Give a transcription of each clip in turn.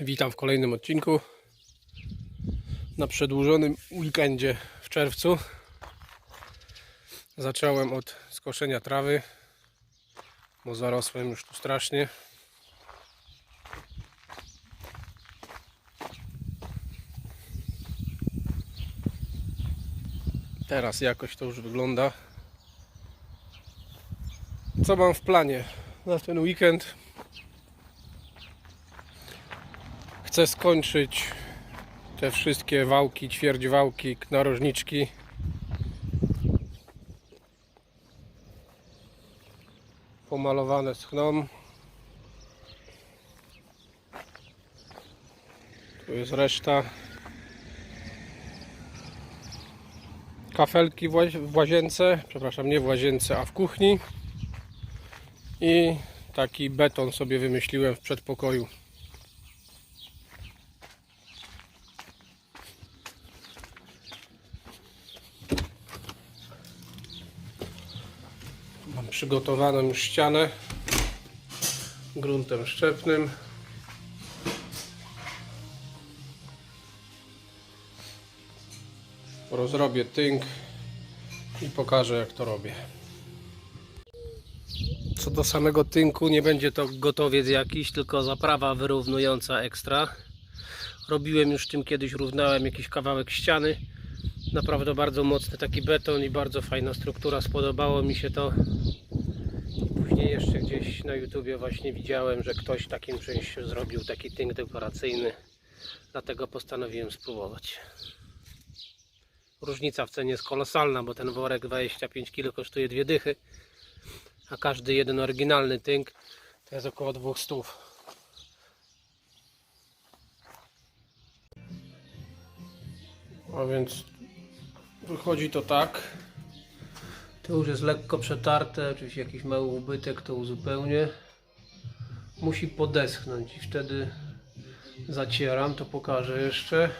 Witam w kolejnym odcinku. Na przedłużonym weekendzie w czerwcu. Zacząłem od skoszenia trawy, bo zarosłem już tu strasznie. Teraz jakoś to już wygląda. Co mam w planie na ten weekend? Chcę skończyć te wszystkie wałki, ćwierć wałki, narożniczki. Pomalowane schną. Tu jest reszta. Kafelki w łazience, przepraszam, nie w łazience, a w kuchni. I taki beton sobie wymyśliłem w przedpokoju. Przygotowaną już ścianę gruntem szczepnym. Rozrobię tynk i pokażę jak to robię. Co do samego tynku, nie będzie to gotowiec jakiś, tylko zaprawa wyrównująca ekstra. Robiłem już tym kiedyś, równałem jakiś kawałek ściany. Naprawdę bardzo mocny taki beton i bardzo fajna struktura. Spodobało mi się to. Później jeszcze gdzieś na YouTubie właśnie widziałem, że ktoś takim czymś zrobił taki tynk dekoracyjny. Dlatego postanowiłem spróbować. Różnica w cenie jest kolosalna, bo ten worek 25 kg kosztuje dwie dychy, a każdy jeden oryginalny tynk to jest około 200. A więc wychodzi to tak. To już jest lekko przetarte, oczywiście jakiś mały ubytek to uzupełnię. Musi podeschnąć i wtedy zacieram, to pokażę jeszcze.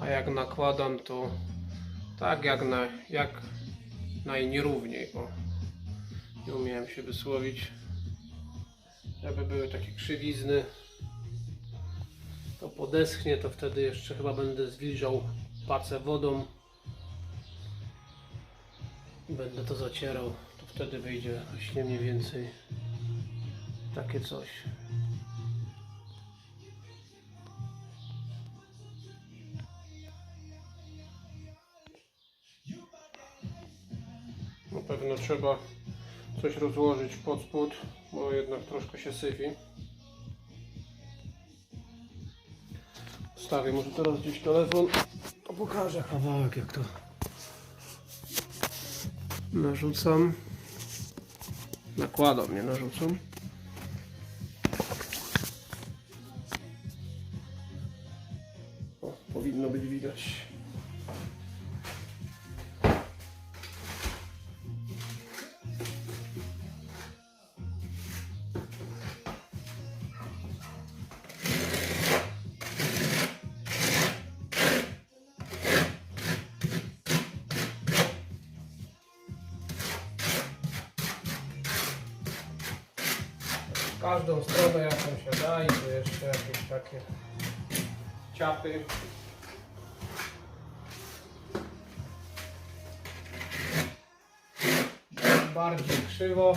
A jak nakładam to tak jak, na, jak najnierówniej, bo nie umiałem się wysłowić, żeby były takie krzywizny to podeschnie, to wtedy jeszcze chyba będę zwilżał pacę wodą będę to zacierał, to wtedy wyjdzie właśnie mniej więcej takie coś. Na pewno trzeba coś rozłożyć pod spód, bo jednak troszkę się syfi. Stawię może teraz gdzieś telefon, to pokażę kawałek jak to narzucam. Nakładam, nie narzucam. Każdą stronę jaką się da i tu jeszcze jakieś takie ciapy. Bardziej krzywo.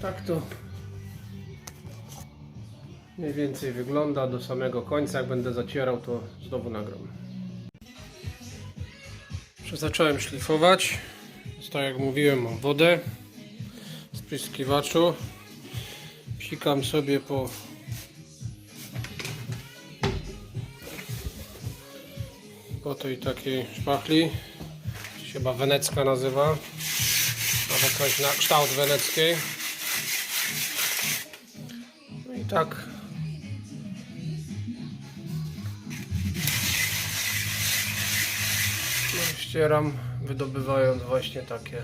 Tak to mniej więcej wygląda do samego końca. Jak będę zacierał, to znowu nagram. Zacząłem szlifować. Więc tak jak mówiłem, mam wodę z pryskiwaczu. Psikam sobie po po tej takiej szpachli. Chyba wenecka nazywa. Albo coś na kształt weneckiej. Tak. No, ścieram, wydobywając właśnie takie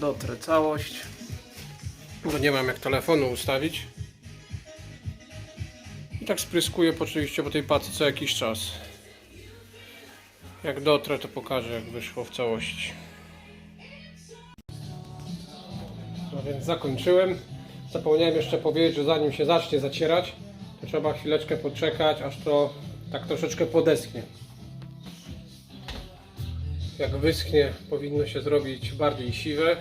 Dotrę całość. Bo nie mam jak telefonu ustawić. I tak spryskuję oczywiście po tej pacy co jakiś czas. Jak dotrę to pokażę jak wyszło w całości. No więc zakończyłem. Zapomniałem jeszcze powiedzieć, że zanim się zacznie zacierać, to trzeba chwileczkę poczekać, aż to tak troszeczkę podeschnie. Jak wyschnie, powinno się zrobić bardziej siwe,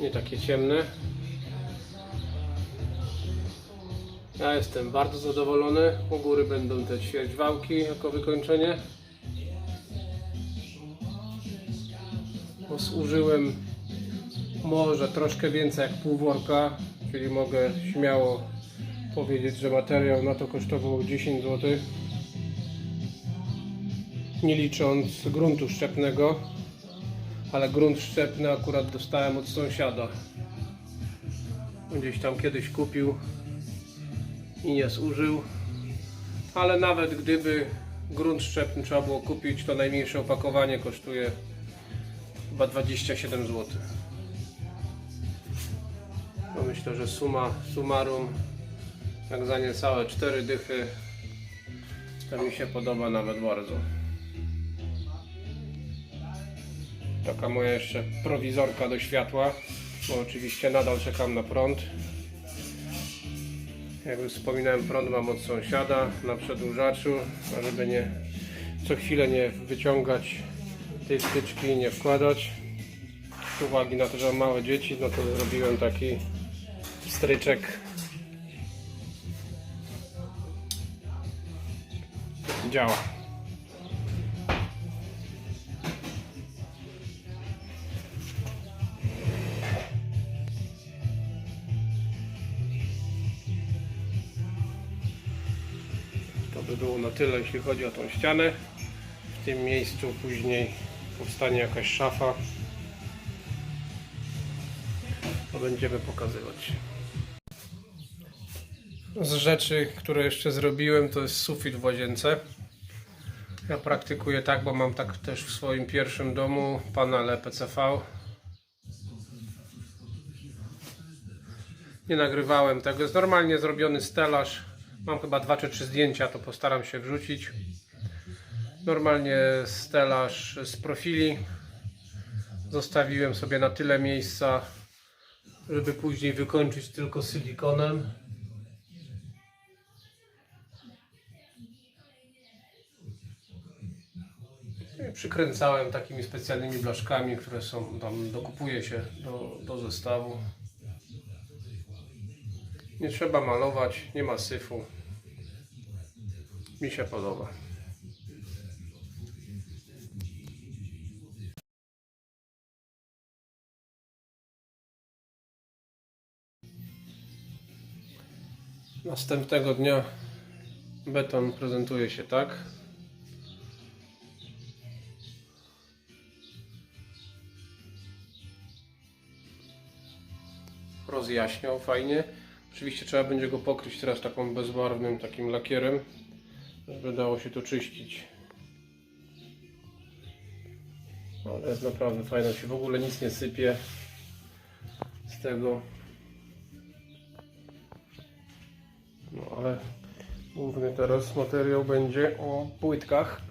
nie takie ciemne. Ja jestem bardzo zadowolony. U góry będą te ćwierćwałki jako wykończenie. Bo zużyłem może troszkę więcej jak pół worka, czyli mogę śmiało powiedzieć, że materiał na to kosztował 10 zł. Nie licząc gruntu szczepnego, ale grunt szczepny akurat dostałem od sąsiada. Gdzieś tam kiedyś kupił i nie zużył. Ale nawet gdyby grunt szczepny trzeba było kupić, to najmniejsze opakowanie kosztuje chyba 27 zł. No myślę, że suma summarum jak za niecałe 4 dychy to mi się podoba nawet bardzo. Taka moja jeszcze prowizorka do światła, bo oczywiście nadal czekam na prąd. Jak już wspominałem, prąd mam od sąsiada na przedłużaczu, żeby nie co chwilę nie wyciągać tej wtyczki i nie wkładać. Z uwagi na to, że mam małe dzieci, no to zrobiłem taki stryczek działa. Było na tyle, jeśli chodzi o tą ścianę. W tym miejscu później powstanie jakaś szafa. To będziemy pokazywać. Z rzeczy, które jeszcze zrobiłem, to jest sufit w łazience. Ja praktykuję tak, bo mam tak też w swoim pierwszym domu panele PCV. Nie nagrywałem tego. Jest normalnie zrobiony stelaż. Mam chyba dwa czy trzy zdjęcia, to postaram się wrzucić. Normalnie stelaż z profili. Zostawiłem sobie na tyle miejsca, żeby później wykończyć tylko silikonem. I Przykręcałem takimi specjalnymi blaszkami, które są tam, dokupuje się do, do zestawu. Nie trzeba malować, nie ma syfu. Mi się podoba. Następnego dnia beton prezentuje się tak. rozjaśniał fajnie. Oczywiście trzeba będzie go pokryć teraz taką bezbarwnym takim lakierem, żeby dało się to czyścić. Ale jest naprawdę fajne, się w ogóle nic nie sypie z tego. No ale główny teraz materiał będzie o płytkach.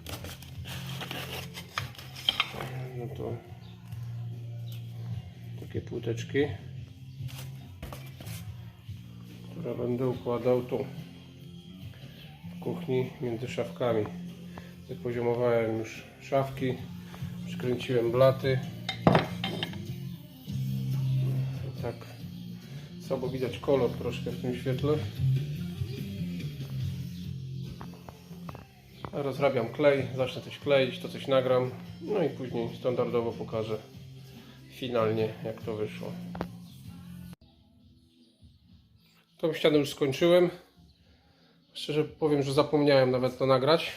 to takie płyteczki, będę układał tu w kuchni między szafkami. Wypoziomowałem już szafki, przykręciłem blaty. Tak słabo widać kolor troszkę w tym świetle. Rozrabiam klej, zacznę coś kleić, to coś nagram, no i później standardowo pokażę finalnie jak to wyszło. Tą ścianę już skończyłem. Szczerze powiem, że zapomniałem nawet to nagrać.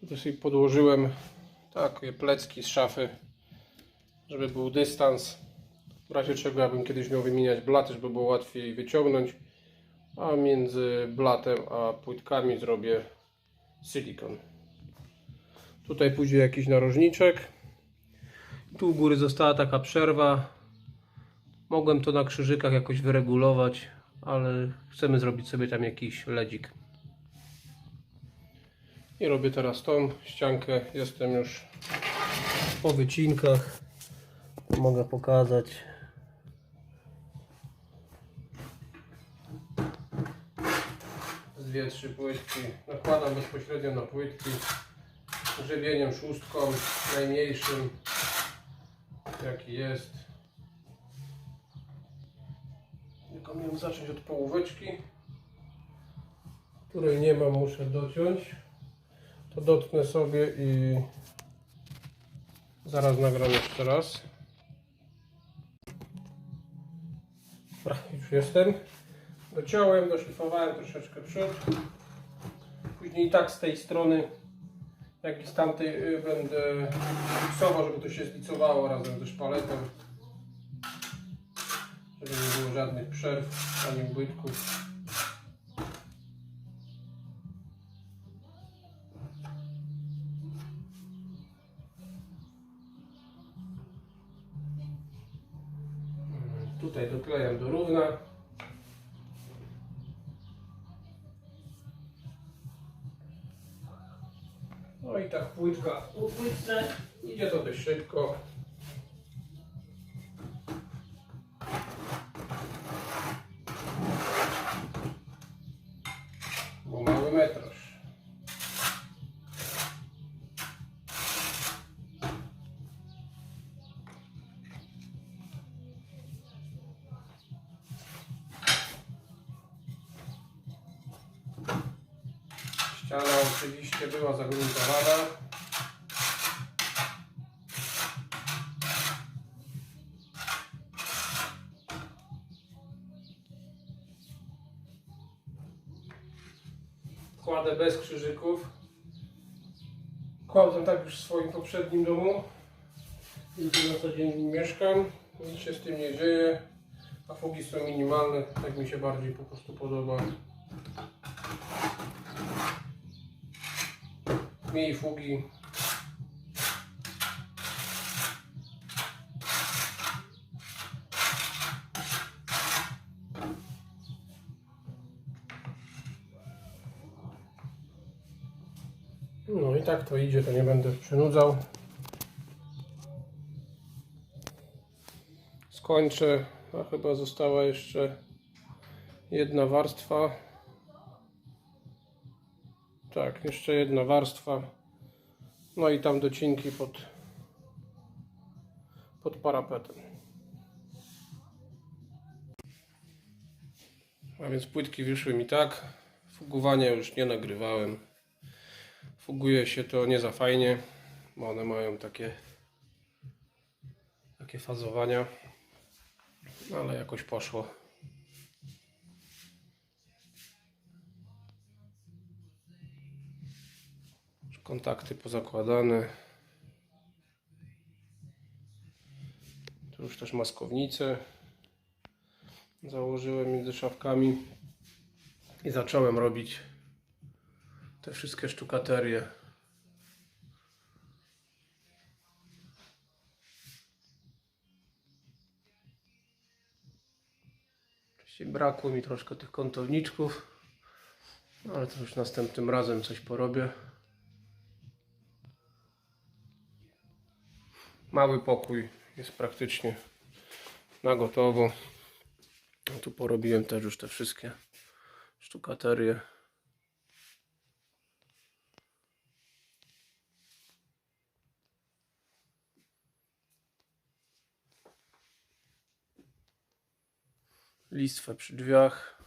Tutaj sobie podłożyłem takie plecki z szafy, żeby był dystans. W razie czego ja bym kiedyś miał wymieniać blaty, żeby było łatwiej wyciągnąć. A między blatem a płytkami zrobię silikon. Tutaj pójdzie jakiś narożniczek. Tu u góry została taka przerwa. Mogłem to na krzyżykach jakoś wyregulować, ale chcemy zrobić sobie tam jakiś ledzik. I robię teraz tą ściankę. Jestem już po wycinkach. Mogę pokazać. z dwie, trzy płytki. Nakładam bezpośrednio na płytki grzebieniem szóstką, najmniejszym jaki jest. Tylko miałem zacząć od połóweczki, której nie mam, muszę dociąć. To dotknę sobie i zaraz nagram jeszcze raz. Już jestem. Dociąłem, doszlifowałem troszeczkę przód. Później tak z tej strony, jak i z tamtej y, będę fiksował, żeby to się zlicowało razem ze szpaletem. Żeby nie było żadnych przerw ani ubytków. Tutaj doklejam do równa. No i tak płytka po płytce. Idzie to dość szybko. Ściana oczywiście była zagruntowana. Kładę bez krzyżyków. Kładłem tak już w swoim poprzednim domu. I tu na co dzień mieszkam. Nic się z tym nie dzieje. A fugi są minimalne. Tak mi się bardziej po prostu podoba. Mniej fugi. No i tak to idzie, to nie będę przynudzał. Skończę, a chyba została jeszcze jedna warstwa. Tak, jeszcze jedna warstwa. No i tam docinki pod, pod parapetem. A więc płytki wyszły mi tak. Fugowania już nie nagrywałem. Fuguje się to nie za fajnie, bo one mają takie takie fazowania. No, ale jakoś poszło. Kontakty pozakładane. Tu już też maskownicę założyłem między szafkami i zacząłem robić te wszystkie sztukaterie. Brakło mi troszkę tych kątowniczków, ale to już następnym razem coś porobię. Mały pokój jest praktycznie na gotowo. Tu porobiłem też już te wszystkie sztukaterie. Listwę przy drzwiach.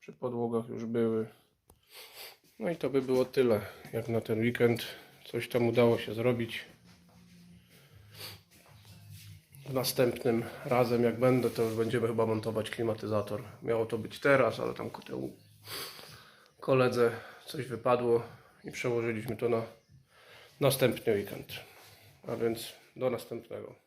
Przy podłogach już były. No i to by było tyle, jak na ten weekend. Coś tam udało się zrobić. Następnym razem, jak będę, to już będziemy chyba montować klimatyzator. Miało to być teraz, ale tam temu koledze coś wypadło i przełożyliśmy to na następny weekend. A więc do następnego.